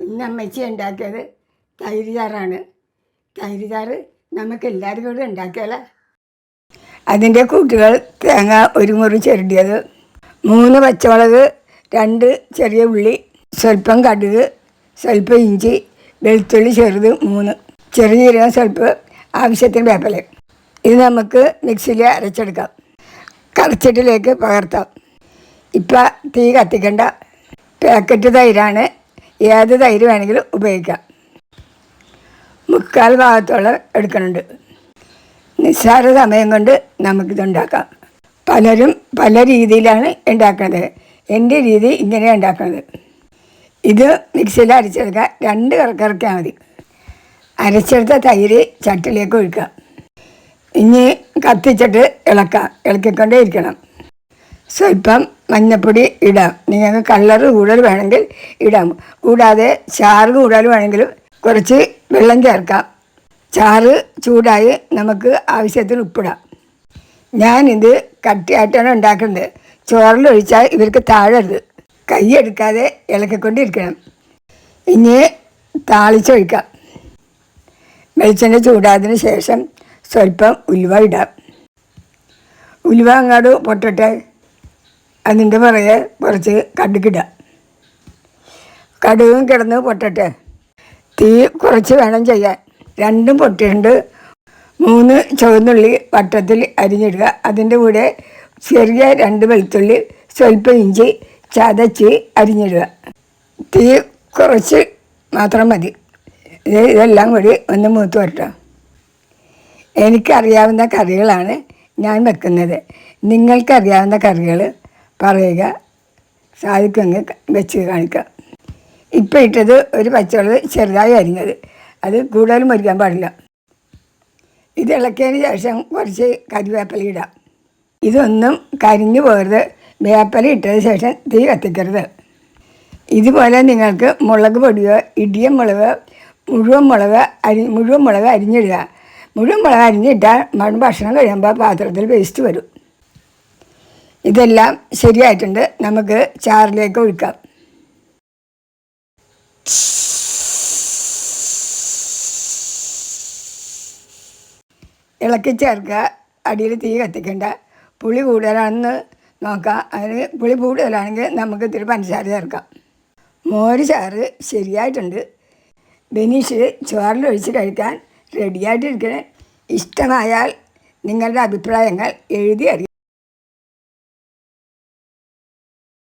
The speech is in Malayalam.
ഇന്ന് അമ്മച്ചി ഉണ്ടാക്കിയത് തൈര് ചാറാണ് തൈര് ചാറ് നമുക്ക് എല്ലാവരും കൂടെ ഉണ്ടാക്കിയാലേ? അതിന്റെ കൂട്ടുകൾ തേങ്ങ ഒരു മുറി ചെരണ്ടിയത് മൂന്ന് പച്ചമുളക് രണ്ട് ചെറിയ ഉള്ളി സ്വല്പം കടുക് സ്വല്പം ഇഞ്ചി വെളുത്തുള്ളി ചെറുത് മൂന്ന് ചെറിയ ജീരകം സ്വല്പം ആവശ്യത്തിന് വേപ്പല. ഇത് നമുക്ക് മിക്സിയിൽ അരച്ചെടുക്കാം. കറച്ചിട്ടിലേക്ക് പകർത്താം. ഇപ്പം തീ കത്തിക്കണ്ട. പാക്കറ്റ് തൈരാണ്. ഏത് തൈര് വേണമെങ്കിലും ഉപയോഗിക്കാം. മുക്കാൽ ഭാഗത്തോളം എടുക്കുന്നുണ്ട്. നിസ്സാര സമയം കൊണ്ട് നമുക്കിതുണ്ടാക്കാം. പലരും പല രീതിയിലാണ് ഉണ്ടാക്കുന്നത്. എന്റെ രീതി ഇങ്ങനെയാണ് ഉണ്ടാക്കുന്നത്. ഇത് മിക്സിയിൽ അരച്ചെടുക്കുക രണ്ട് കറക്കിറക്കിയാൽ മതി. അരച്ചെടുത്ത തൈര് ചട്ടിലേക്ക് ഒഴിക്കുക ഇനി കത്തിച്ചിട്ട് ഇളക്കാം. ഇളക്കിക്കൊണ്ടേ ഇരിക്കണം. സ്വല്പം മഞ്ഞപ്പൊടി ഇടാം. നിങ്ങൾക്ക് കളർ കൂടുതൽ വേണമെങ്കിൽ ഇടാം. കൂടാതെ ചാറ് കൂടുതൽ വേണമെങ്കിലും കുറച്ച് വെള്ളം ചേർക്കാം. ചാറ് ചൂടായി നമുക്ക് ആവശ്യത്തിന് ഉപ്പിടാം. ഞാനിത് കട്ടിയായിട്ടാണ് ഉണ്ടാക്കുന്നത്. ചോറിലൊഴിച്ചാൽ ഇവർക്ക് താഴരുത്. കൈ എടുക്കാതെ ഇളക്കിക്കൊണ്ടിരിക്കണം. ഇനി താളിച്ചൊഴിക്കാം. വെളിച്ചെണ്ണ ചൂടായതിന് ശേഷം സ്വല്പം ഉലുവ ഇടാം. ഉലുവ അങ്ങോട്ട് പൊട്ടട്ടെ? അതിന്റെ പുറകെ കുറച്ച് കടുകിടുക കടുകും കിടന്ന് പൊട്ടട്ടെ. തീ കുറച്ച് വേണം ചെയ്യാൻ. രണ്ടും പൊട്ടിയിട്ടുണ്ട്. മൂന്ന് ചുവന്നുള്ളി വട്ടത്തിൽ അരിഞ്ഞിടുക. അതിന്റെ കൂടെ ചെറിയ രണ്ട് വെളുത്തുള്ളി സ്വല്പം ഇഞ്ചി ചതച്ച് അരിഞ്ഞിടുക. തീ കുറച്ച് മാത്രം മതി. ഇത് ഇതെല്ലാം കൂടി ഒന്ന് മൂത്ത് വരട്ടോ. എനിക്കറിയാവുന്ന കറികളാണ് ഞാൻ വെക്കുന്നത്. നിങ്ങൾക്കറിയാവുന്ന കറികൾ പറയുക സാധിക്കുമെങ്കിൽ വെച്ച് കാണിക്കുക. ഇപ്പം ഇട്ടത് ഒരു പച്ചവെള്ളം ചെറുതായി അരിഞ്ഞത്. അത് കൂടുതൽ മുരിക്കാൻ പാടില്ല. ഇത് ഇളക്കിയതിന് ശേഷം കുറച്ച് കരിവേപ്പില ഇടാം. ഇതൊന്നും കരിഞ്ഞു പോകരുത്. വേപ്പില ഇട്ടതിന് ശേഷം തീ കത്തിക്കരുത്. ഇതുപോലെ നിങ്ങൾക്ക് മുളക് പൊടിയോ ഇടിയ മുളക് മുഴുവൻ മുളക് അരി മുഴുവൻ മുളക് അരിഞ്ഞിടുക. മുഴുവൻ മുളക് അരിഞ്ഞിട്ടാൽ മൺ ഭക്ഷണം കഴിയുമ്പോൾ പാത്രത്തിൽ വേസ്റ്റ് വരും. ഇതെല്ലാം ശരിയായിട്ടുണ്ട്. നമുക്ക് ചാറിലേക്ക് ഒഴിക്കാം. ഇളക്കി ചേർക്കുക. അടിയിൽ തീ കത്തിക്കണ്ട. പുളി കൂടുതലാണെന്ന് നോക്കാം. അതിന് പുളി കൂടുതലാണെങ്കിൽ നമുക്ക് ഇത്തിരി പഞ്ചസാര ചേർക്കാം. മോര് ചാറ് ശരിയായിട്ടുണ്ട്. ബനീഷ് ചോറിലൊഴിച്ച് കഴിക്കാൻ റെഡിയായിട്ടിരിക്കണേ ഇഷ്ടമായാൽ നിങ്ങളുടെ അഭിപ്രായങ്ങൾ എഴുതി